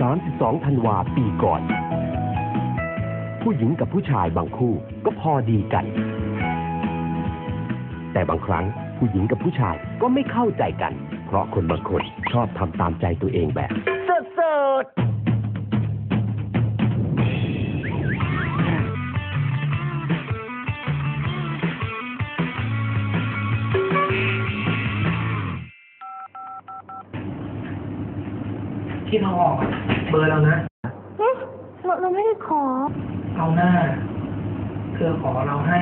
32ธันวาปีก่อน ผู้หญิงกับผู้ชายบางคู่ก็พอดีกัน แต่บางครั้งผู้หญิงกับผู้ชายก็ไม่เข้าใจกัน เพราะคนบางคนชอบทำตามใจตัวเองแบบสุด ที่ทางออกอะเบอร์เรานะๆหึเราเราไม่ได้ขอ เอาหน้า เธอขอเราให้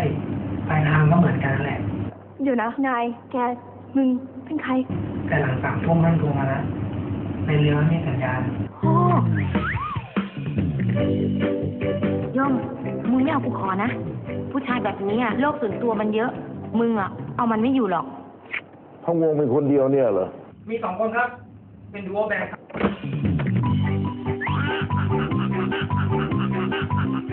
ปลายทางก็เหมือนกันแหละ เดี๋ยวนะ นาย แก มึง เป็นใครแต่หลังสามทุ่มนั่นโทรมานะในเรือไม่มีสัญญาณ พ่อย่อม มึงไม่เอากูขอนะ ผู้ชายแบบนี้อะโลกส่วนตัวมันเยอะ มึงอะเอามันไม่อยู่หรอก ทั้งวงเป็นคนเดียวเนี่ยเหรอ มีสองคนครับ เป็นดูโอแบกครับ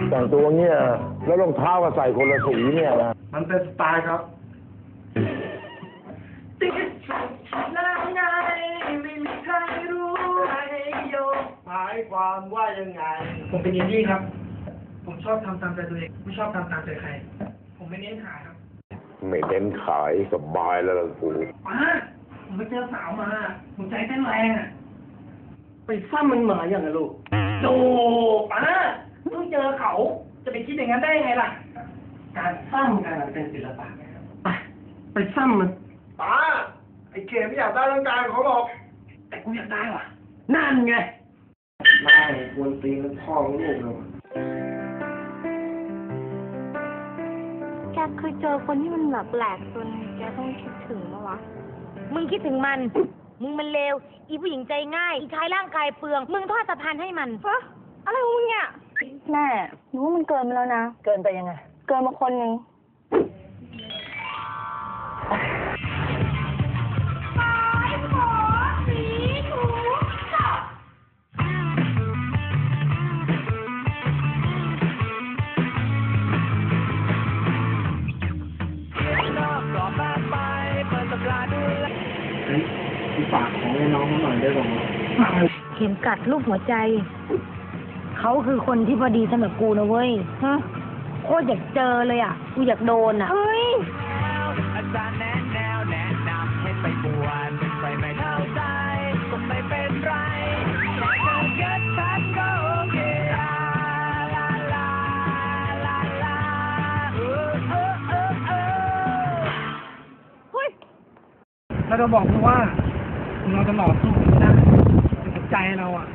แต่งตัวเนี่ย แล้วรองเท้าก็ใส่คนละสีเนี่ยนะมันเป็นสไตล์ครับ ติดลายไงไม่มีใครรู้ให้โยกหมายความว่ายังไง ผมเป็นอินดี้ครับ ผมชอบทำตามใจตัวเองไม่ชอบทำตามใจใคร ผมไม่เน้นขายครับไม่เน้นขายสบายแล้วล่ะกูป้าผมไปเจอสาวมา ผมใจเต้นแรงอะไปซ้ำมันหมาอย่างไงลูกโดป้า เพิ่งเจอเขาจะไปคิดอย่างนั้นได้ยังไงล่ะ การซ้ำกันมันเป็นศิลปะนะครับไปไปซ้ำมันป้าไอ้เกมไม่อยากได้ร่างกายของเขาหรอก แต่กูอยากได้ว่ะ นั่นไงไม่ควรตีนพ่อลูกเลยแกเคยเจอคนที่มันแบบแปลกจนแกต้องคิดถึงปะวะ มึงคิดถึงมัน มึงมันเลว อีผู้หญิงใจง่าย อีชายร่างกายเปลือง มึงทอดสะพานให้มันฮะอะไรของมึงเนี่ย แม่หนูว่ามันเกินไปแล้วนะ เกินไปยังไง เกินมาคนหนึ่งเฮ้ยฝากของให้น้องเขาหน่อยได้หรอเข็มกัดรูปหัวใจ เขาคือคนที่พอดีสำหรับกูนะเว้ยฮะโคตรอยากเจอเลยอะ กูอยากโดนอะ เฮ้ย อาจารย์แนะแนวแนะนำให้ไปบวชไปไม่เข้าใจก็ไม่เป็นไรแค่เธอเกิดทันก็โอเคลาลาลาลาลาเออเออเออเออเราจะบอกมึงว่าเราจะหล่อสู้ไม่ได้แต่ใจเราอะ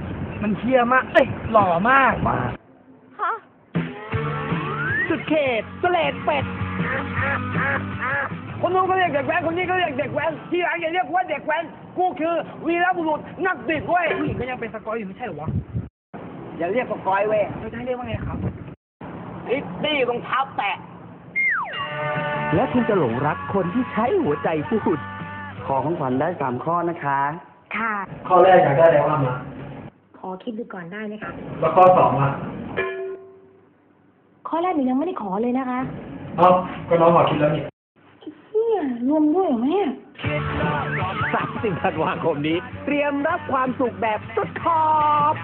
มันเที่ยมาก เอ้ย หล่อมากฮะสุดเขตสเลดเป็ด คนนู้นก็เรียกเด็กแว้น คนนี้ก็เรียกเด็กแว้น ที่หลังอย่าเรียกว่าเด็กแว้น กูคือวีรบุรุษนักบิดเว้ยผู้หญิงก็ยังเป็นสกอยอยู่ไม่ใช่เหรอวะ อย่าเรียกสกอยเว้ยเราจะให้เรียกว่าไงครับอิตตี้รองเท้าแตะ และคุณจะหลงรักคนที่ใช้หัวใจพูด ขอของขวัญได้สามข้อนะคะ ค่ะ ข้อแรกอยากได้อะไรว่ามา ขอคิดดูก่อนได้ไหมคะ แล้วข้อสองอะข้อแรกหนูยังไม่ได้ขอเลยนะคะ เอ้าก็น้องขอคิดแล้วนี่ เนี่ยรวมด้วยเหรอแม่ 30ธันวาคมนี้ เตรียมรับความสุขแบบสุดขอบ